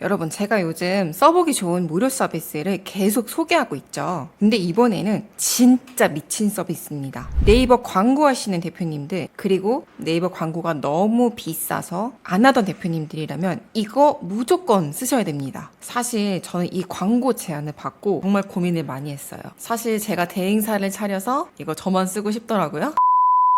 여러분, 제가 요즘 써보기 좋은 무료 서비스를 계속 소개하고 있죠. 근데 이번에는 진짜 미친 서비스입니다. 네이버 광고하시는 대표님들, 그리고 네이버 광고가 너무 비싸서 안 하던 대표님들이라면 이거 무조건 쓰셔야 됩니다. 사실 저는 이 광고 제안을 받고 정말 고민을 많이 했어요. 사실 제가 대행사를 차려서 이거 저만 쓰고 싶더라고요.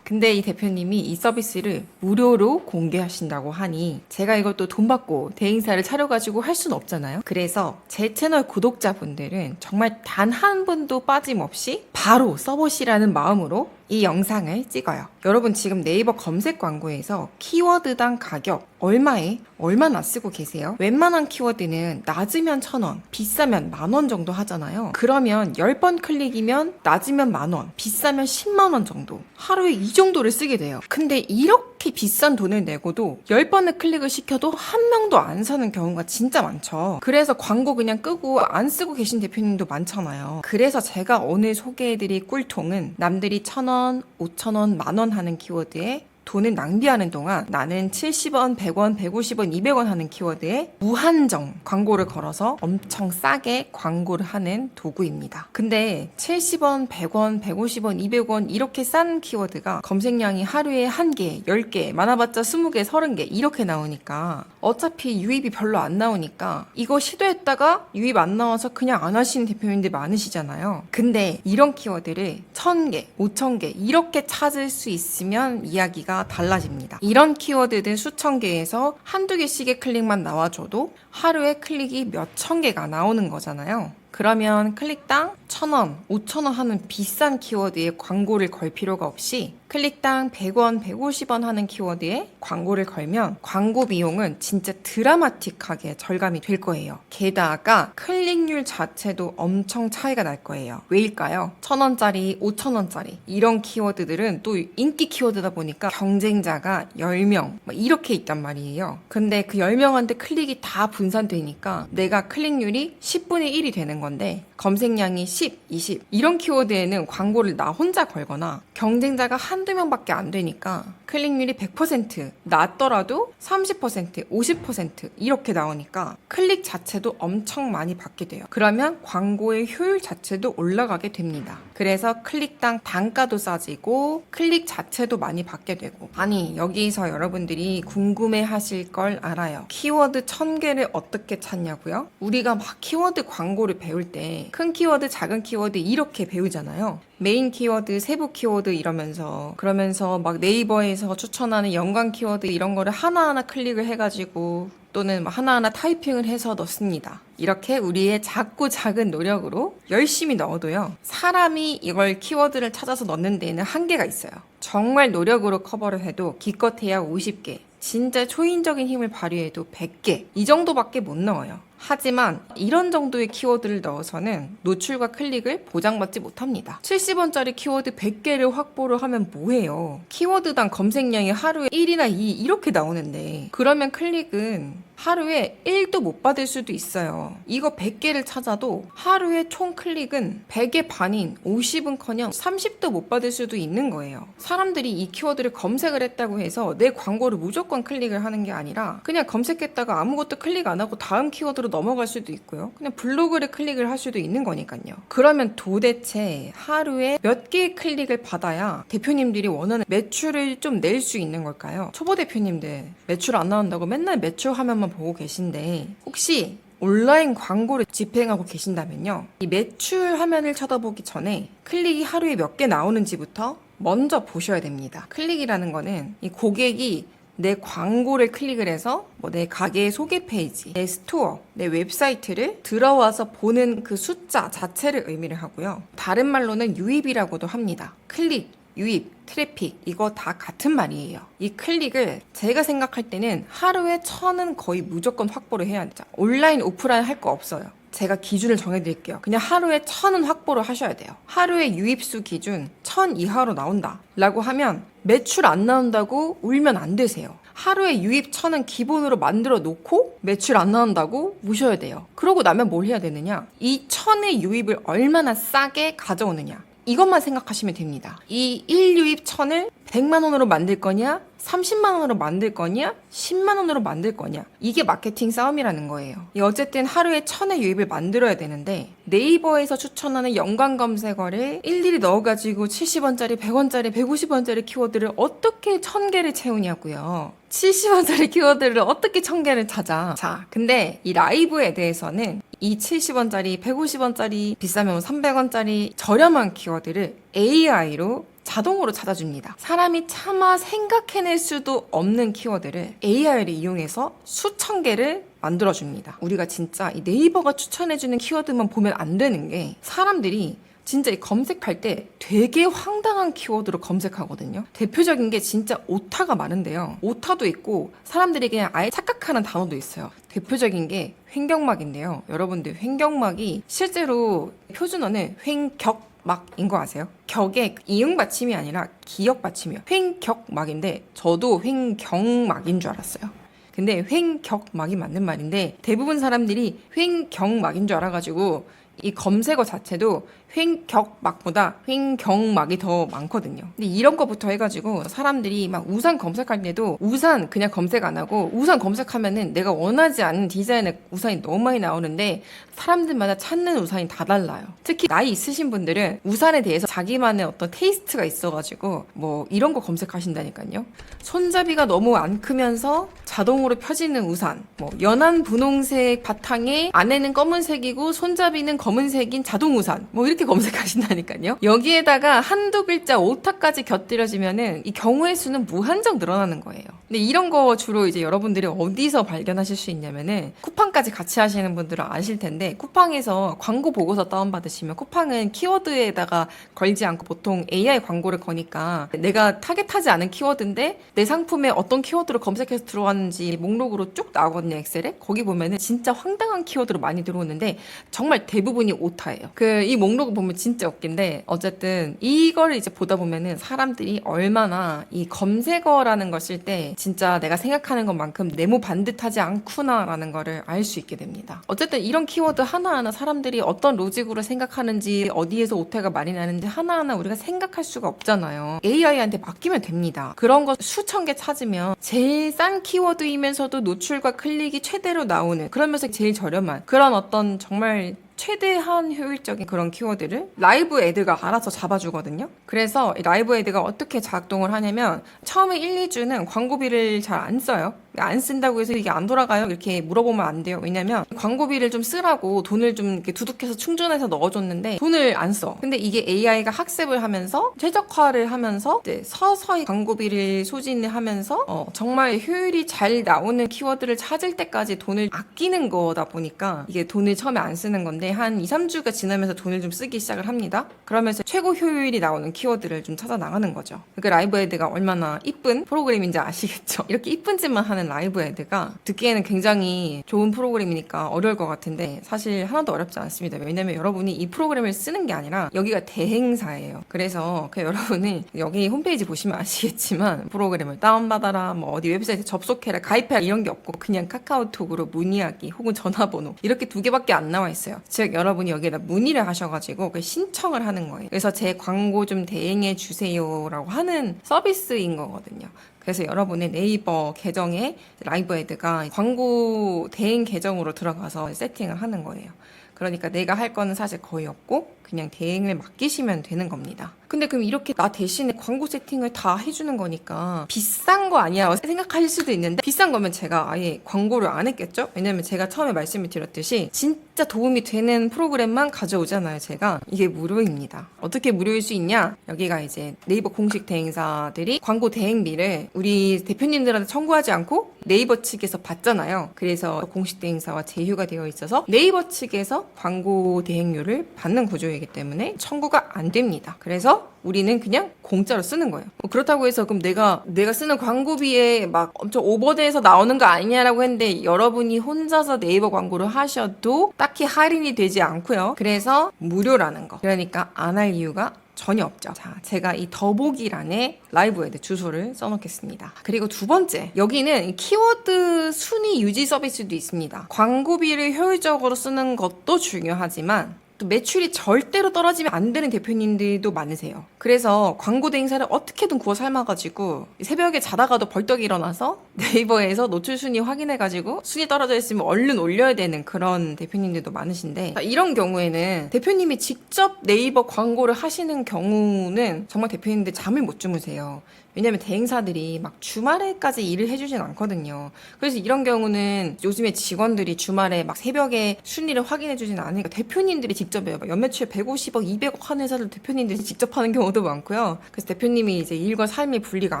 근데 이 대표님이 이 서비스를 무료로 공개하신다고 하니 제가 또돈 받고 대행사를 차려가지고 할 수는 없잖아요. 그래서 제 채널 구독자분들은 정말 단 한 분도 빠짐없이 바로 써보시라는 마음으로 이 영상을 찍어요. 여러분 지금 네이버 검색 광고에서 키워드당 가격 얼마에 얼마나 쓰고 계세요? 웬만한 키워드는 낮으면 천 원, 비싸면 만 원 정도 하잖아요. 그러면 10번 클릭이면 낮으면 만 원, 비싸면 10만 원 정도. 하루에 이 정도를 쓰게 돼요. 근데 이렇게 비싼 돈을 내고도 10번을 클릭을 시켜도 한 명도 안 사는 경우가 진짜 많죠. 그래서 광고 그냥 끄고 안 쓰고 계신 대표님도 많잖아요. 그래서 제가 오늘 소개해드릴 꿀통은 남들이 천 원, 오천 원, 만 원 하는 키워드에 돈을 낭비하는 동안 나는 70원, 100원, 150원, 200원 하는 키워드에 무한정 광고를 걸어서 엄청 싸게 광고를 하는 도구입니다. 근데 70원, 100원, 150원, 200원 이렇게 싼 키워드가 검색량이 하루에 1개, 10개, 많아봤자 20개, 30개 이렇게 나오니까 어차피 유입이 별로 안 나오니까 이거 시도했다가 유입 안 나와서 그냥 안 하시는 대표님들 많으시잖아요. 근데 이런 키워드를 1000개, 5000개 이렇게 찾을 수 있으면 이야기가 달라집니다. 이런 키워드들 수천 개에서 한두 개씩의 클릭만 나와줘도 하루에 클릭이 몇 천 개가 나오는 거잖아요. 그러면 클릭당 1,000원, 5,000원 하는 비싼 키워드에 광고를 걸 필요가 없이 클릭당 100원, 150원 하는 키워드에 광고를 걸면 광고 비용은 진짜 드라마틱하게 절감이 될 거예요. 게다가 클릭률 자체도 엄청 차이가 날 거예요. 왜일까요? 1,000원짜리, 5,000원짜리 이런 키워드들은 또 인기 키워드다 보니까 경쟁자가 10명 막 이렇게 있단 말이에요. 근데 그 10명한테 클릭이 다 분산되니까 내가 클릭률이 10분의 1이 되는 건데 검색량이 10, 20 이런 키워드에는 광고를 나 혼자 걸거나 경쟁자가 한두 명밖에 안 되니까 클릭률이 100% 낮더라도 30%, 50% 이렇게 나오니까 클릭 자체도 엄청 많이 받게 돼요. 그러면 광고의 효율 자체도 올라가게 됩니다. 그래서 클릭당 단가도 싸지고 클릭 자체도 많이 받게 되고 아니 여기서 여러분들이 궁금해 하실 걸 알아요. 키워드 1000개를 어떻게 찾냐고요? 우리가 막 키워드 광고를 배울 때 큰 키워드, 작은 키워드 이렇게 배우잖아요. 메인 키워드, 세부 키워드 이러면서 그러면서 막 네이버에서 추천하는 연관 키워드 이런 거를 하나하나 클릭을 해가지고 또는 막 하나하나 타이핑을 해서 넣습니다. 이렇게 우리의 작고 작은 노력으로 열심히 넣어도요. 사람이 이걸 키워드를 찾아서 넣는 데에는 한계가 있어요. 정말 노력으로 커버를 해도 기껏해야 50개, 진짜 초인적인 힘을 발휘해도 100개 이 정도밖에 못 넣어요. 하지만 이런 정도의 키워드를 넣어서는 노출과 클릭을 보장받지 못합니다. 70원짜리 키워드 100개를 확보를 하면 뭐해요? 키워드당 검색량이 하루에 1이나 2 이렇게 나오는데 그러면 클릭은 하루에 1도 못 받을 수도 있어요. 이거 100개를 찾아도 하루에 총 클릭은 100의 반인 50은 커녕 30도 못 받을 수도 있는 거예요. 사람들이 이 키워드를 검색을 했다고 해서 내 광고를 무조건 클릭을 하는 게 아니라 그냥 검색했다가 아무것도 클릭 안 하고 다음 키워드로 넘어갈 수도 있고요. 그냥 블로그를 클릭을 할 수도 있는 거니까요. 그러면 도대체 하루에 몇 개의 클릭을 받아야 대표님들이 원하는 매출을 좀 낼 수 있는 걸까요? 초보 대표님들 매출 안 나온다고 맨날 매출 화면만 보고 계신데 혹시 온라인 광고를 집행하고 계신다면요. 이 매출 화면을 쳐다보기 전에 클릭이 하루에 몇 개 나오는지부터 먼저 보셔야 됩니다. 클릭이라는 거는 이 고객이 내 광고를 클릭을 해서 뭐 내 가게의 소개 페이지, 내 스토어, 내 웹사이트를 들어와서 보는 그 숫자 자체를 의미를 하고요. 다른 말로는 유입이라고도 합니다. 클릭, 유입, 트래픽 이거 다 같은 말이에요. 이 클릭을 제가 생각할 때는 하루에 천은 거의 무조건 확보를 해야 되죠. 온라인, 오프라인 할 거 없어요. 제가 기준을 정해드릴게요. 그냥 하루에 천은 확보를 하셔야 돼요. 하루에 유입수 기준 천 이하로 나온다. 라고 하면 매출 안 나온다고 울면 안 되세요. 하루에 유입 천은 기본으로 만들어 놓고 매출 안 나온다고 우셔야 돼요. 그러고 나면 뭘 해야 되느냐? 이 천의 유입을 얼마나 싸게 가져오느냐. 이것만 생각하시면 됩니다. 이 1유입 천을 100만 원으로 만들 거냐? 30만 원으로 만들 거냐? 10만 원으로 만들 거냐? 이게 마케팅 싸움이라는 거예요. 이 어쨌든 하루에 천의 유입을 만들어야 되는데 네이버에서 추천하는 연관 검색어를 일일이 넣어가지고 70원짜리, 100원짜리, 150원짜리 키워드를 어떻게 천 개를 채우냐고요. 70원짜리 키워드를 어떻게 천 개를 찾아? 자, 근데 이 라이브에 대해서는 이 70원짜리, 150원짜리, 비싸면 300원짜리 저렴한 키워드를 AI로 자동으로 찾아줍니다. 사람이 차마 생각해낼 수도 없는 키워드를 AI를 이용해서 수천 개를 만들어줍니다. 우리가 진짜 이 네이버가 추천해주는 키워드만 보면 안 되는 게 사람들이 진짜 이 검색할 때 되게 황당한 키워드로 검색하거든요. 대표적인 게 진짜 오타가 많은데요. 오타도 있고 사람들이 그냥 아예 착각하는 단어도 있어요. 대표적인 게 횡격막인데요. 여러분들 횡격막이 실제로 표준어는 횡격 막인 거 아세요? 격의 이응 받침이 아니라 기역 받침이요. 횡격막인데 저도 횡경막인 줄 알았어요. 근데 횡격막이 맞는 말인데 대부분 사람들이 횡경막인 줄 알아가지고 이 검색어 자체도 횡격막보다 횡경막이 더 많거든요. 근데 이런 거부터 해가지고 사람들이 막 우산 검색할 때도 우산 그냥 검색 안 하고 우산 검색하면은 내가 원하지 않는 디자인의 우산이 너무 많이 나오는데 사람들마다 찾는 우산이 다 달라요. 특히 나이 있으신 분들은 우산에 대해서 자기만의 어떤 테이스트가 있어가지고 뭐 이런 거 검색하신다니까요. 손잡이가 너무 안 크면서 자동으로 펴지는 우산, 뭐 연한 분홍색 바탕에 안에는 검은색이고 손잡이는 검은색인 자동 우산, 뭐 이렇게 검색하신다니까요. 여기에다가 한두 글자 오타까지 곁들여지면은 이 경우의 수는 무한정 늘어나는 거예요. 근데 이런 거 주로 이제 여러분들이 어디서 발견하실 수 있냐면은 쿠팡까지 같이 하시는 분들은 아실 텐데 쿠팡에서 광고 보고서 다운받으시면 쿠팡은 키워드에다가 걸지 않고 보통 AI 광고를 거니까 내가 타겟하지 않은 키워드인데 내 상품에 어떤 키워드로 검색해서 들어왔는지 목록으로 쭉 나오거든요 엑셀에 거기 보면은 진짜 황당한 키워드로 많이 들어오는데 정말 대부분이 오타예요 그 이 목록 을 보면 진짜 웃긴데 어쨌든 이거를 이제 보다 보면은 사람들이 얼마나 이 검색어라는 걸 쓸 때 진짜 내가 생각하는 것만큼 네모 반듯하지 않구나라는 거를 알 수 있게 됩니다. 어쨌든 이런 키워드 하나하나 사람들이 어떤 로직으로 생각하는지 어디에서 오타가 많이 나는지 하나하나 우리가 생각할 수가 없잖아요. AI한테 맡기면 됩니다. 그런 거 수천 개 찾으면 제일 싼 키워드이면서도 노출과 클릭이 최대로 나오는 그러면서 제일 저렴한 그런 어떤 정말 최대한 효율적인 그런 키워드를 라이브 애드가 알아서 잡아주거든요. 그래서 이 라이브 애드가 어떻게 작동을 하냐면 처음에 1, 2주는 광고비를 잘 안 써요. 안 쓴다고 해서 이게 안 돌아가요? 이렇게 물어보면 안 돼요. 왜냐면 광고비를 좀 쓰라고 돈을 좀 이렇게 두둑해서 충전해서 넣어줬는데 돈을 안 써. 근데 이게 AI가 학습을 하면서 최적화를 하면서 서서히 광고비를 소진을 하면서 어, 정말 효율이 잘 나오는 키워드를 찾을 때까지 돈을 아끼는 거다 보니까 이게 돈을 처음에 안 쓰는 건데 한 2, 3주가 지나면서 돈을 좀 쓰기 시작을 합니다. 그러면서 최고 효율이 나오는 키워드를 좀 찾아 나가는 거죠. 그러니까 라이브 헤드가 얼마나 이쁜 프로그램인지 아시겠죠? 이렇게 이쁜 짓만 하는 라이브 헤드가 듣기에는 굉장히 좋은 프로그램이니까 어려울 것 같은데 사실 하나도 어렵지 않습니다. 왜냐면 여러분이 이 프로그램을 쓰는 게 아니라 여기가 대행사예요. 그래서 그 여러분이 여기 홈페이지 보시면 아시겠지만 프로그램을 다운받아라, 뭐 어디 웹사이트 접속해라, 가입해라 이런 게 없고 그냥 카카오톡으로 문의하기 혹은 전화번호 이렇게 두 개밖에 안 나와 있어요. 즉 여러분이 여기에다 문의를 하셔가지고 그 신청을 하는 거예요. 그래서 제 광고 좀 대행해 주세요라고 하는 서비스인 거거든요. 그래서 여러분의 네이버 계정에 라이브 애드가 광고 대행 계정으로 들어가서 세팅을 하는 거예요. 그러니까 내가 할 거는 사실 거의 없고 그냥 대행을 맡기시면 되는 겁니다. 근데 그럼 이렇게 나 대신에 광고 세팅을 다 해주는 거니까 비싼 거 아니야 생각하실 수도 있는데 비싼 거면 제가 아예 광고를 안 했겠죠? 왜냐면 제가 처음에 말씀을 드렸듯이 진짜 도움이 되는 프로그램만 가져오잖아요 제가 이게 무료입니다. 어떻게 무료일 수 있냐? 여기가 이제 네이버 공식 대행사들이 광고 대행비를 우리 대표님들한테 청구하지 않고 네이버 측에서 받잖아요. 그래서 공식 대행사와 제휴가 되어 있어서 네이버 측에서 광고 대행료를 받는 구조 이기 때문에 청구가 안 됩니다. 그래서 우리는 그냥 공짜로 쓰는 거예요. 뭐 그렇다고 해서 그럼 내가 내가 쓰는 광고비에 막 엄청 오버돼서 나오는 거 아니냐라고 했는데 여러분이 혼자서 네이버 광고를 하셔도 딱히 할인이 되지 않고요. 그래서 무료라는 거. 그러니까 안 할 이유가 전혀 없죠. 자, 제가 이 더보기란에 라이브 에드 주소를 써놓겠습니다. 그리고 두 번째, 여기는 키워드 순위 유지 서비스도 있습니다. 광고비를 효율적으로 쓰는 것도 중요하지만 또 매출이 절대로 떨어지면 안 되는 대표님들도 많으세요. 그래서 광고 대행사를 어떻게든 구워 삶아가지고 새벽에 자다가도 벌떡 일어나서 네이버에서 노출 순위 확인해가지고 순위 떨어져 있으면 얼른 올려야 되는 그런 대표님들도 많으신데 이런 경우에는 대표님이 직접 네이버 광고를 하시는 경우는 정말 대표님들 잠을 못 주무세요. 왜냐면 대행사들이 막 주말에까지 일을 해주진 않거든요. 그래서 이런 경우는 요즘에 직원들이 주말에 막 새벽에 순위를 확인해주진 않으니까 대표님들이 직접 해요. 막 연매출 150억, 200억 하는 회사들 대표님들이 직접 하는 경우도 많고요. 그래서 대표님이 이제 일과 삶이 분리가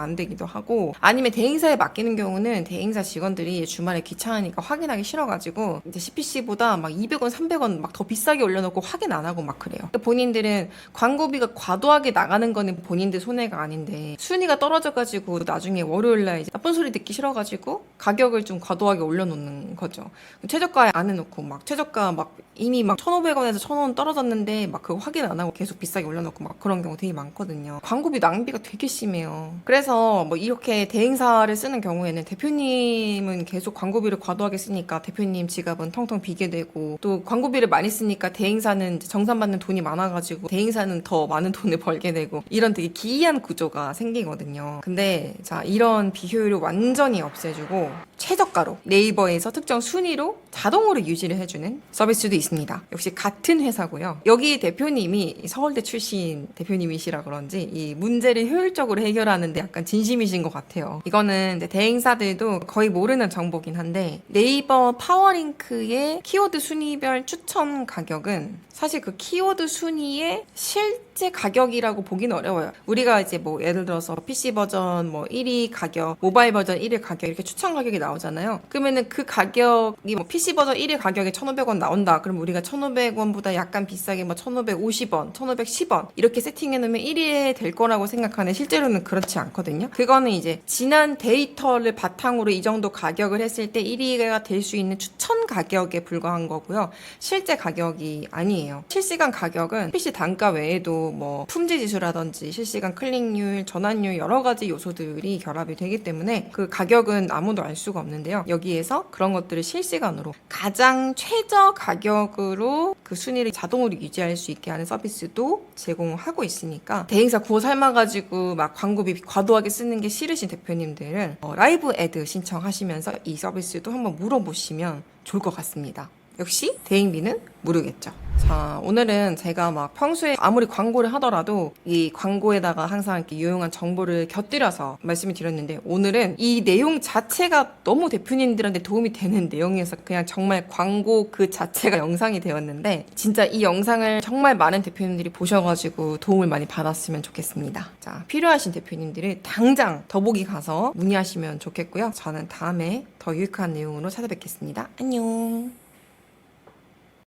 안 되기도 하고 아니면 대행사에 맡기는 경우는 대행사 직원들이 주말에 귀찮으니까 확인하기 싫어가지고 이제 CPC보다 막 200원, 300원 막 더 비싸게 올려놓고 확인 안 하고 막 그래요. 그러니까 본인들은 광고비가 과도하게 나가는 거는 본인들 손해가 아닌데 순위가 떨 어져가지고 나중에 월요일날 나쁜 소리 듣기 싫어가지고 가격을 좀 과도하게 올려놓는 거죠. 최저가에 안 해놓고 막 최저가 막 이미 막 1,500원에서 1,000원 떨어졌는데 막 그거 확인 안 하고 계속 비싸게 올려놓고 막 그런 경우 되게 많거든요. 광고비 낭비가 되게 심해요. 그래서 뭐 이렇게 대행사를 쓰는 경우에는 대표님은 계속 광고비를 과도하게 쓰니까 대표님 지갑은 텅텅 비게 되고 또 광고비를 많이 쓰니까 대행사는 정산받는 돈이 많아가지고 대행사는 더 많은 돈을 벌게 되고 이런 되게 기이한 구조가 생기거든요. 근데 자 이런 비효율을 완전히 없애주고 최저가로 네이버에서 특정 순위로 자동으로 유지를 해주는 서비스도 있습니다. 역시 같은 회사고요. 여기 대표님이 서울대 출신 대표님이시라 그런지 이 문제를 효율적으로 해결하는데 약간 진심이신 것 같아요. 이거는 대행사들도 거의 모르는 정보긴 한데 네이버 파워링크의 키워드 순위별 추천 가격은 사실 그 키워드 순위의 실제 가격이라고 보긴 어려워요. 우리가 이제 뭐 예를 들어서 PC 버전 뭐 1위 가격, 모바일 버전 1위 가격 이렇게 추천 가격이 나오잖아요. 그러면은 그 가격이 뭐 PC 버전 1위 가격에 1,500원 나온다. 그럼 우리가 1,500원보다 약간 비싸게 뭐 1,550원, 1,510원 이렇게 세팅해 놓으면 1위에 될 거라고 생각하는데 실제로는 그렇지 않거든요. 그거는 이제 지난 데이터를 바탕으로 이 정도 가격을 했을 때 1위가 될 수 있는 추천 가격에 불과한 거고요. 실제 가격이 아니에요. 실시간 가격은 PC 단가 외에도 뭐 품질 지수라든지 실시간 클릭률, 전환율 여러 가지 요소들이 결합이 되기 때문에 그 가격은 아무도 알 수가 없는데요. 여기에서 그런 것들을 실시간으로 가장 최저 가격으로 그 순위를 자동으로 유지할 수 있게 하는 서비스도 제공하고 있으니까 대행사 구워 삶아가지고 막 광고비 과도하게 쓰는 게 싫으신 대표님들은 어, 라이브 애드 신청하시면서 이 서비스도 한번 물어보시면 좋을 것 같습니다. 역시 대행비는 모르겠죠. 자, 오늘은 제가 막 평소에 아무리 광고를 하더라도 이 광고에다가 항상 이렇게 유용한 정보를 곁들여서 말씀을 드렸는데 오늘은 이 내용 자체가 너무 대표님들한테 도움이 되는 내용이어서 그냥 정말 광고 그 자체가 영상이 되었는데 진짜 이 영상을 정말 많은 대표님들이 보셔가지고 도움을 많이 받았으면 좋겠습니다. 자, 필요하신 대표님들이 당장 더보기 가서 문의하시면 좋겠고요. 저는 다음에 더 유익한 내용으로 찾아뵙겠습니다. 안녕.